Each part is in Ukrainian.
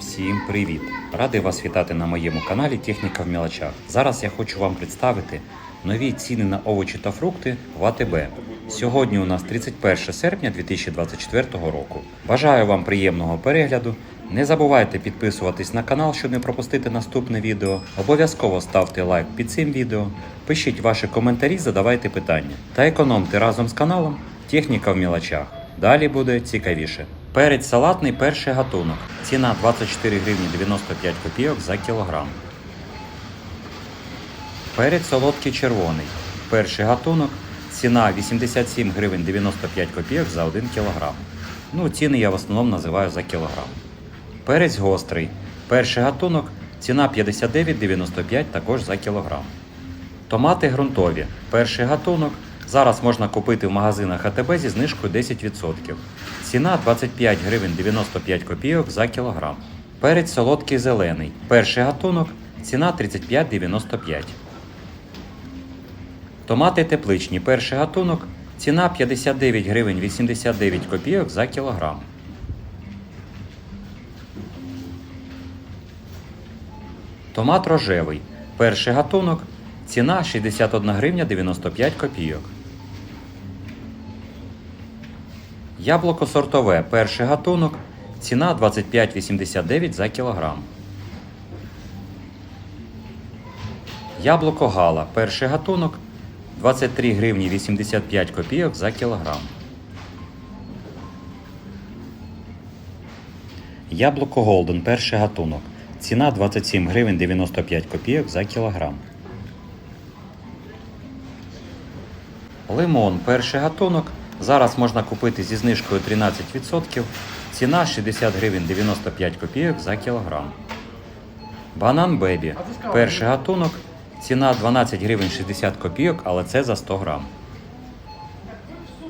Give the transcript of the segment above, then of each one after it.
Всім привіт! Радий вас вітати на моєму каналі Техніка в мілочах. Зараз я хочу вам представити нові ціни на овочі та фрукти в АТБ. Сьогодні у нас 31 серпня 2024 року. Бажаю вам приємного перегляду. Не забувайте підписуватись на канал, щоб не пропустити наступне відео. Обов'язково ставте лайк під цим відео, пишіть ваші коментарі, задавайте питання та економте разом з каналом Техніка в мілочах. Далі буде цікавіше. Перець салатний перший гатунок. Ціна 24 гривні 95 копійок за кілограм. Перець солодкий червоний. Перший гатунок. Ціна 87 гривень 95 копійок за 1 кілограм. Ну, ціни я в основному називаю за кілограм. Перець гострий. Перший гатунок. Ціна 59,95 також за кілограм. Томати ґрунтові. Перший гатунок. Зараз можна купити в магазинах АТБ зі знижкою 10%. Ціна 25 гривень 95 копійок за кілограм. Перець солодкий зелений. Перший гатунок. Ціна 35,95. Томати тепличні. Перший гатунок. Ціна 59 гривень 89 копійок за кілограм. Томат рожевий. Перший гатунок. Ціна 61 гривня 95 копійок. Яблуко сортове. Перший гатунок. Ціна 25,89 за кілограм. Яблуко гала. Перший гатунок. 23 гривні 85 копійок за кілограм. Яблуко Голден. Перший гатунок. Ціна 27 гривень 95 копійок за кілограм. Лимон. Перший гатунок. Зараз можна купити зі знижкою 13%. Ціна 60 гривень 95 копійок за кілограм. Банан Бебі. Перший гатунок. Ціна 12 гривень 60 копійок, але це за 100 грам.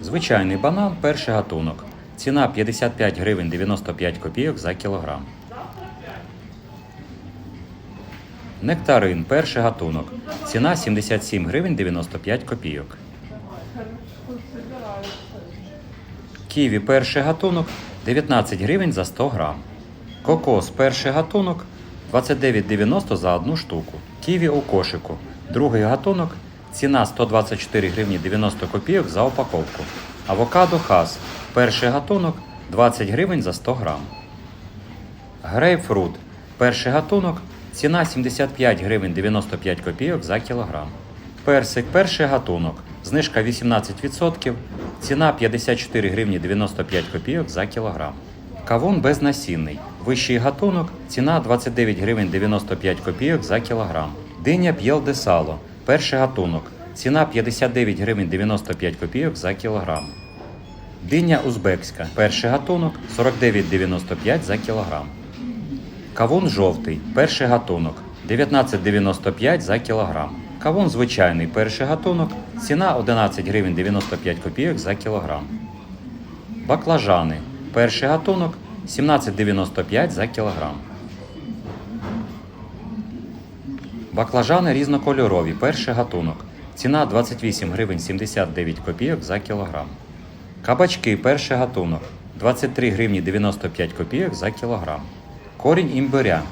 Звичайний банан перший гатунок. Ціна 55 гривень 95 копійок за кілограм. Нектарин перший гатунок. Ціна 77 гривень 95 копійок. Ківі перший гатунок 19 гривень за 100 грам. Кокос перший гатунок 29,90 за одну штуку. Ківі у кошику. Другий гатунок. Ціна 124 гривні 90 копійок за упаковку. Авокадо хас. Перший гатунок 20 гривень за 100 грам. Грейпфрут. Перший гатунок. Ціна 75 гривень 95 копійок за кілограм. Персик перший гатунок. Знижка 18%. Ціна 54 гривні 95 копійок за кілограм. Кавун безнасінний. Вищий гатунок. Ціна 29 гривень 95 копійок за кілограм. Диня п'єл де сало. Перший гатунок. Ціна 59 гривень 95 копійок за кілограм. Диня узбекська. Перший гатунок 49,95 за кілограм. Кавун жовтий, перший гатунок 19,95 за кілограм. Кавун звичайний, перший гатунок, ціна 11 гривень 95 копійок за кілограм. Баклажани, перший гатунок 17,95 за кілограм. Баклажани різнокольорові, перший гатунок. Ціна 28 гривень 79 копійок за кілограм. Кабачки, перший гатунок 23 гривні 95 копійок за кілограм. Корінь імбиря.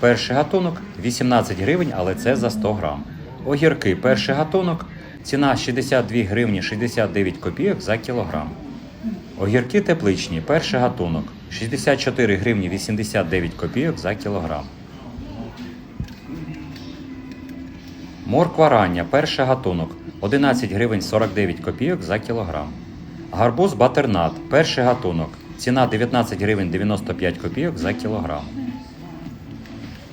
Перший гатунок 18 гривень, але це за 100 грам. Огірки. Перший гатунок. Ціна 62 гривні 69 копійок за кілограм. Огірки тепличні. Перший гатунок. 64 гривні 89 копійок за кілограм. Морква рання. Перший гатунок. 11 гривень 49 копійок за кілограм. Гарбуз батернат. Перший гатунок. Ціна 19 гривень 95 копійок за кілограм.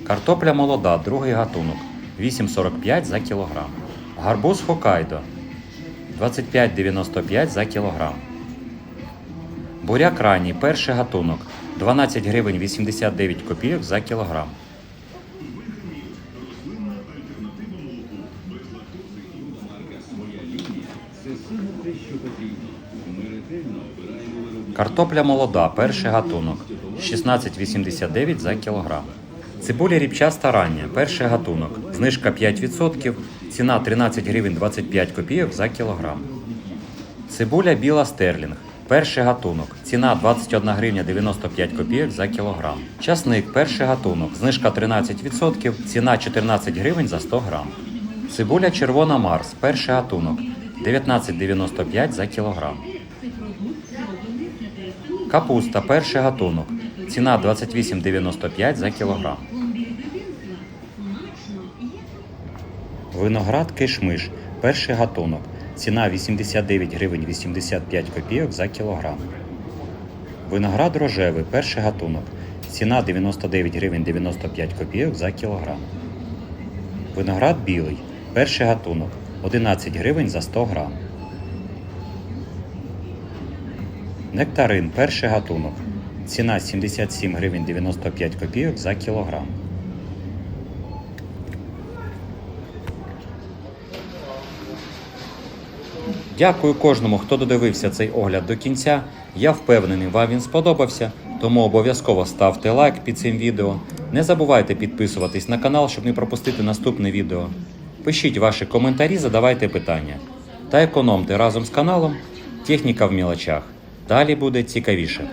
Картопля молода, другий гатунок 8,45 за кілограм. Гарбуз Хокайдо 25,95 за кілограм. Буряк ранній, перший гатунок 12 гривень 89 копійок за кілограм. Картопля молода, перший гатунок 16,89 за кілограм. Цибуля ріпчаста рання, перший гатунок. Знижка 5%, ціна 13 гривень 25 копійок за кілограм. Цибуля біла стерлінг, Перший гатунок. Ціна 21 гривня 95 копійок за кілограм. Часник перший гатунок. Знижка 13%. Ціна 14 гривень за 100 грам. Цибуля червона Марс. Перший гатунок. 19,95 за кілограм. Капуста перший гатунок. Ціна 28,95 за кілограм. Виноград кишмиш. Перший гатунок. Ціна 89 гривень 85 копійок за кілограм. Виноград рожевий. Перший гатунок. Ціна 99 гривень 95 копійок за кілограм. Виноград білий. Перший гатунок. 11 гривень за 100 грам. Нектарин. Перший гатунок. Ціна 77 гривень 95 копійок за кілограм. Дякую кожному, хто додивився цей огляд до кінця. Я впевнений, вам він сподобався, тому обов'язково ставте лайк під цим відео. Не забувайте підписуватись на канал, щоб не пропустити наступне відео. Пишіть ваші коментарі, задавайте питання. Та економте разом з каналом. Техніка в мілочах. Далі буде цікавіше.